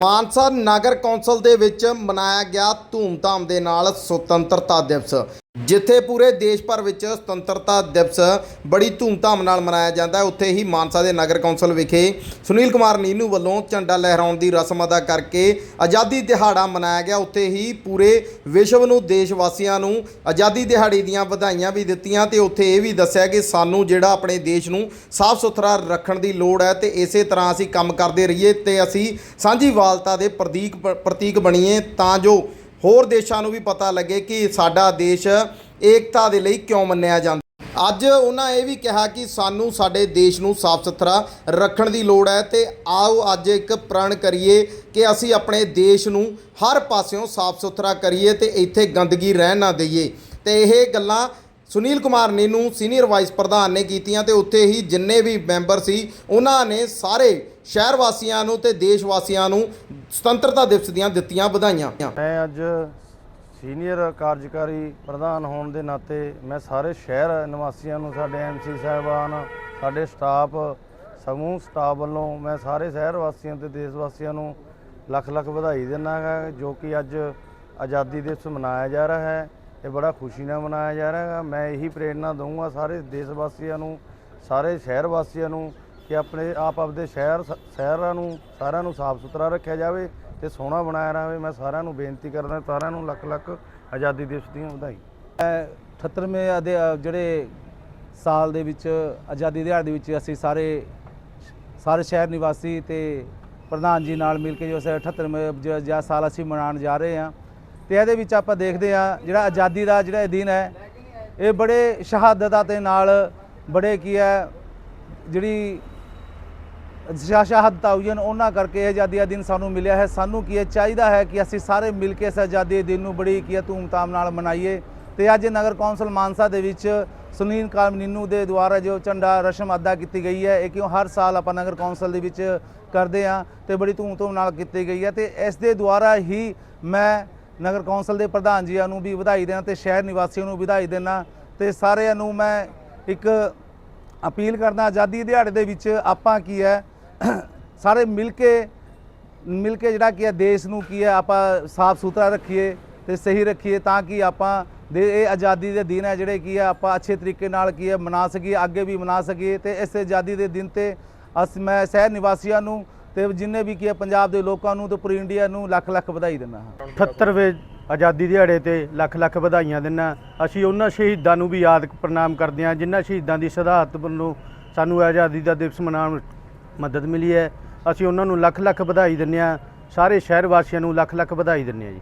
ਮਾਨਸਾ ਨਗਰ council ਦੇ ਵਿੱਚ ਮਨਾਇਆ ਗਿਆ ਧੂਮਧਾਮ ਦੇ ਨਾਲ ਸੁਤੰਤਰਤਾ ਦਿਵਸ। ਜਿੱਥੇ ਪੂਰੇ ਦੇਸ਼ ਭਰ ਵਿੱਚ ਸੁਤੰਤਰਤਾ ਦਿਵਸ ਬੜੀ ਧੂਮਧਾਮ ਨਾਲ ਮਨਾਇਆ ਜਾਂਦਾ ਹੈ, ਉੱਥੇ ਹੀ ਮਾਨਸਾ ਦੇ ਨਗਰ ਕੌਂਸਲ ਵਿਖੇ ਸੁਨੀਲ ਕੁਮਾਰ ਨੀਨੂ ਵੱਲੋਂ ਝੰਡਾ ਲਹਿਰਾਉਣ ਦੀ ਰਸਮ ਅਦਾ ਕਰਕੇ ਆਜ਼ਾਦੀ ਦਿਹਾੜਾ ਮਨਾਇਆ ਗਿਆ। ਉੱਥੇ ਹੀ ਪੂਰੇ ਵਿਸ਼ਵ ਨੂੰ, ਦੇਸ਼ ਵਾਸੀਆਂ ਨੂੰ ਆਜ਼ਾਦੀ ਦਿਹਾੜੀ ਦੀਆਂ ਵਧਾਈਆਂ ਵੀ ਦਿੱਤੀਆਂ ਤੇ ਉੱਥੇ ਇਹ ਵੀ ਦੱਸਿਆ ਕਿ ਸਾਨੂੰ ਜਿਹੜਾ ਆਪਣੇ ਦੇਸ਼ ਨੂੰ ਸਾਫ਼ ਸੁਥਰਾ ਰੱਖਣ ਦੀ ਲੋੜ ਹੈ ਤੇ ਇਸੇ ਤਰ੍ਹਾਂ ਅਸੀਂ ਕੰਮ ਕਰਦੇ ਰਹੀਏ ਤੇ ਅਸੀਂ ਸਾਂਝੀਵਾਲਤਾ ਦੇ ਪ੍ਰਤੀਕ ਪ੍ਰਤੀਕ ਬਣੀਏ ਤਾਂ ਜੋ ਹੋਰ ਦੇਸ਼ਾਂ ਨੂੰ ਵੀ ਪਤਾ ਲੱਗੇ ਕਿ ਸਾਡਾ ਦੇਸ਼ ਏਕਤਾ ਦੇ ਲਈ ਕਿਉਂ ਮੰਨਿਆ ਜਾਂਦਾ ਅੱਜ ਉਹਨਾਂ ਇਹ ਵੀ ਕਿਹਾ ਕਿ ਸਾਨੂੰ ਸਾਡੇ ਦੇਸ਼ ਨੂੰ ਸਾਫ਼ ਸੁਥਰਾ ਰੱਖਣ ਦੀ ਲੋੜ ਹੈ ਤੇ ਆਓ ਅੱਜ ਇੱਕ ਪ੍ਰਣ ਕਰੀਏ ਕਿ ਅਸੀਂ ਆਪਣੇ ਦੇਸ਼ ਨੂੰ ਹਰ ਪਾਸਿਓਂ ਸਾਫ਼ ਸੁਥਰਾ ਕਰੀਏ ਤੇ ਇੱਥੇ ਗੰਦਗੀ ਰਹਿਣ ਨਾ ਦਈਏ। ਤੇ ਇਹ ਗੱਲਾਂ ਸੁਨੀਲ ਕੁਮਾਰ ਨੀਨੂ, ਸੀਨੀਅਰ ਵਾਈਸ ਪ੍ਰਧਾਨ ਨੇ ਕੀਤੀਆਂ ਤੇ ਉੱਥੇ ਹੀ ਜਿੰਨੇ ਵੀ ਮੈਂਬਰ ਸੀ, ਉਹਨਾਂ ਨੇ ਸਾਰੇ ਸ਼ਹਿਰ ਵਾਸੀਆਂ ਨੂੰ ਤੇ ਦੇਸ਼ ਵਾਸੀਆਂ ਨੂੰ ਸੁਤੰਤਰਤਾ ਦਿਵਸ ਦੀਆਂ ਦਿੱਤੀਆਂ ਵਧਾਈਆਂ। ਮੈਂ ਅੱਜ ਸੀਨੀਅਰ ਕਾਰਜਕਾਰੀ ਪ੍ਰਧਾਨ ਹੋਣ ਦੇ ਨਾਤੇ ਮੈਂ ਸਾਰੇ ਸ਼ਹਿਰ ਨਿਵਾਸੀਆਂ ਨੂੰ, ਸਾਡੇ ਐਮਸੀ ਸਾਹਿਬਾਨ, ਸਾਡੇ ਸਟਾਫ, ਸਮੂਹ ਸਟਾਫ ਵੱਲੋਂ ਮੈਂ ਸਾਰੇ ਸ਼ਹਿਰ ਵਾਸੀਆਂ ਤੇ ਦੇਸ਼ ਵਾਸੀਆਂ ਨੂੰ ਲੱਖ ਲੱਖ ਵਧਾਈ ਦਿੰਦਾ ਹਾਂ ਜੋ ਕਿ ਅੱਜ ਆਜ਼ਾਦੀ ਦਿਵਸ ਮਨਾਇਆ ਜਾ ਰਿਹਾ ਹੈ। ਇਹ ਬੜਾ ਖੁਸ਼ੀ ਨਾਲ ਮਨਾਇਆ ਜਾ ਰਿਹਾ ਹੈ ਮੈਂ ਇਹੀ ਪ੍ਰੇਰਣਾ ਦਊਂਗਾ ਸਾਰੇ ਦੇਸ਼ ਵਾਸੀਆਂ ਨੂੰ, ਸਾਰੇ ਸ਼ਹਿਰ ਵਾਸੀਆਂ ਨੂੰ ਕਿ ਆਪਣੇ ਆਪ ਆਪਦੇ ਸ਼ਹਿਰ ਸ਼ਹਿਰਾਂ ਨੂੰ ਸਾਰਿਆਂ ਨੂੰ ਸਾਫ਼ ਸੁਥਰਾ ਰੱਖਿਆ ਜਾਵੇ ਤੇ ਸੋਹਣਾ ਬਣਾਇਆ ਜਾਵੇ ਮੈਂ ਸਾਰਿਆਂ ਨੂੰ ਬੇਨਤੀ ਕਰਦਾ ਸਾਰਿਆਂ ਨੂੰ ਲੱਖ ਲੱਖ ਆਜ਼ਾਦੀ ਦਿਵਸ ਦੀਆਂ ਵਧਾਈ। 78ਵੇਂ ਅਦੇ ਅ, ਜਿਹੜੇ ਸਾਲ ਦੇ ਵਿੱਚ ਆਜ਼ਾਦੀ ਦਿਹਾੜੇ ਦੇ ਵਿੱਚ ਅਸੀਂ ਸਾਰੇ ਸਾਰੇ ਸ਼ਹਿਰ ਨਿਵਾਸੀ ਤੇ ਪ੍ਰਧਾਨ ਜੀ ਨਾਲ ਮਿਲ ਕੇ ਜੋ ਅਸੀਂ 78ਵੇਂ ਜਿਹੜਾ ਸਾਲ ਅਸੀਂ ਮਨਾਉਣ ਜਾ ਰਹੇ ਹਾਂ ਤੇ ਇਹਦੇ ਵਿੱਚ ਆਪਾਂ ਦੇਖਦੇ ਹਾਂ ਜਿਹੜਾ ਆਜ਼ਾਦੀ ਦਾ ਜਿਹੜਾ ਇਹ ਦਿਨ ਹੈ ਇਹ ਬੜੇ ਸ਼ਹਾਦਤਾਂ ਦੇ ਨਾਲ ਬੜੇ ਕੀ ਹੈ ਜਿਹੜੀ ਸ਼ਹਾਦਤਾਂ ਹੋਈਆਂ ਨੇ, ਉਹਨਾਂ ਕਰਕੇ ਇਹ ਆਜ਼ਾਦੀ ਦਾ ਦਿਨ ਸਾਨੂੰ ਮਿਲਿਆ ਹੈ। ਸਾਨੂੰ ਕੀ ਹੈ ਚਾਹੀਦਾ ਹੈ ਕਿ ਅਸੀਂ ਸਾਰੇ ਮਿਲ ਕੇ ਇਸ ਆਜ਼ਾਦੀ ਦੇ ਦਿਨ ਨੂੰ ਬੜੀ ਕੀ ਹੈ ਧੂਮਧਾਮ ਨਾਲ ਮਨਾਈਏ। ਤੇ ਅੱਜ ਨਗਰ ਕੌਂਸਲ ਮਾਨਸਾ ਦੇ ਵਿੱਚ ਸੁਨੀਲ ਕਾਮ ਨਿੰਨੂ ਦੇ ਦੁਆਰਾ ਜੋ ਝੰਡਾ ਰਸਮ ਅਦਾ ਕੀਤੀ ਗਈ ਹੈ ਇਹ ਕਿਉਂ ਹਰ ਸਾਲ ਆਪਾਂ ਨਗਰ ਕੌਂਸਲ ਦੇ ਵਿੱਚ ਕਰਦੇ ਆ ਤੇ ਬੜੀ ਧੂਮ ਧੂਮ ਨਾਲ ਕੀਤੀ ਗਈ ਹੈ। ਤੇ ਇਸ ਦੇ ਦੁਆਰਾ ਹੀ ਮੈਂ ਨਗਰ ਕੌਂਸਲ ਦੇ ਪ੍ਰਧਾਨ ਜੀਆਂ ਨੂੰ ਵੀ ਵਧਾਈ ਦੇਣਾ ਤੇ ਸ਼ਹਿਰ ਨਿਵਾਸੀਆਂ ਨੂੰ ਵਧਾਈ ਦੇਣਾ ਤੇ ਸਾਰਿਆਂ ਨੂੰ ਮੈਂ ਇੱਕ ਅਪੀਲ ਕਰਦਾ ਆਜ਼ਾਦੀ ਦਿਹਾੜੇ ਦੇ ਵਿੱਚ ਆਪਾਂ ਕੀ ਹੈ ਸਾਰੇ ਮਿਲ ਕੇ ਮਿਲ ਕੇ ਜਿਹੜਾ ਕੀ ਹੈ, ਦੇਸ਼ ਨੂੰ ਕੀ ਹੈ, ਆਪਾਂ ਸਾਫ਼ ਸੁਥਰਾ ਰੱਖੀਏ ਤੇ ਸਹੀ ਰੱਖੀਏ ਤਾਂ ਕਿ ਆਪਾਂ ਦੇ, ਇਹ ਆਜ਼ਾਦੀ ਦੇ ਦਿਨ ਹੈ ਜਿਹੜੇ ਕੀ ਹੈ, ਆਪਾਂ ਅੱਛੇ ਤਰੀਕੇ ਨਾਲ ਕੀ ਹੈ, ਮਨਾ ਸਕੀਏ, ਅੱਗੇ ਵੀ ਮਨਾ ਸਕੀਏ ਤੇ ਇਸ ਆਜ਼ਾਦੀ ਦੇ ਦਿਨ ਤੇ ਅਸ, ਮੈਂ ਸ਼ਹਿਰ ਨਿਵਾਸੀਆਂ ਨੂੰ ਤੇ ਜਿੰਨੇ ਵੀ ਕੀ ਹੈ, ਪੰਜਾਬ ਦੇ ਲੋਕਾਂ ਨੂੰ ਤੇ ਪੂਰੀ ਇੰਡੀਆ ਨੂੰ ਲੱਖ ਲੱਖ ਵਧਾਈ ਦਿੰਦਾ ਹਾਂ। 78ਵੇਂ ਆਜ਼ਾਦੀ ਦਿਹਾੜੇ ਤੇ ਲੱਖ ਲੱਖ ਵਧਾਈਆਂ ਦਿੰਦਾ ਅਸੀਂ ਉਹਨਾਂ ਸ਼ਹੀਦਾਂ ਨੂੰ ਵੀ ਯਾਦ ਪ੍ਰਣਾਮ ਕਰਦੇ ਹਾਂ, ਜਿਨ੍ਹਾਂ ਸ਼ਹੀਦਾਂ ਦੀ ਸ਼ਹਾਦਤ ਵੱਲੋਂ ਸਾਨੂੰ ਆਜ਼ਾਦੀ ਦਾ ਦਿਵਸ ਮਨਾਉਣ ਮਦਦ ਮਿਲੀ ਹੈ। ਅਸੀਂ ਉਹਨਾਂ ਨੂੰ ਲੱਖ ਲੱਖ ਵਧਾਈ ਦਿੰਦੇ ਹਾਂ। ਸਾਰੇ ਸ਼ਹਿਰ ਵਾਸੀਆਂ ਨੂੰ ਲੱਖ ਲੱਖ ਵਧਾਈ ਦਿੰਦੇ ਹਾਂ ਜੀ।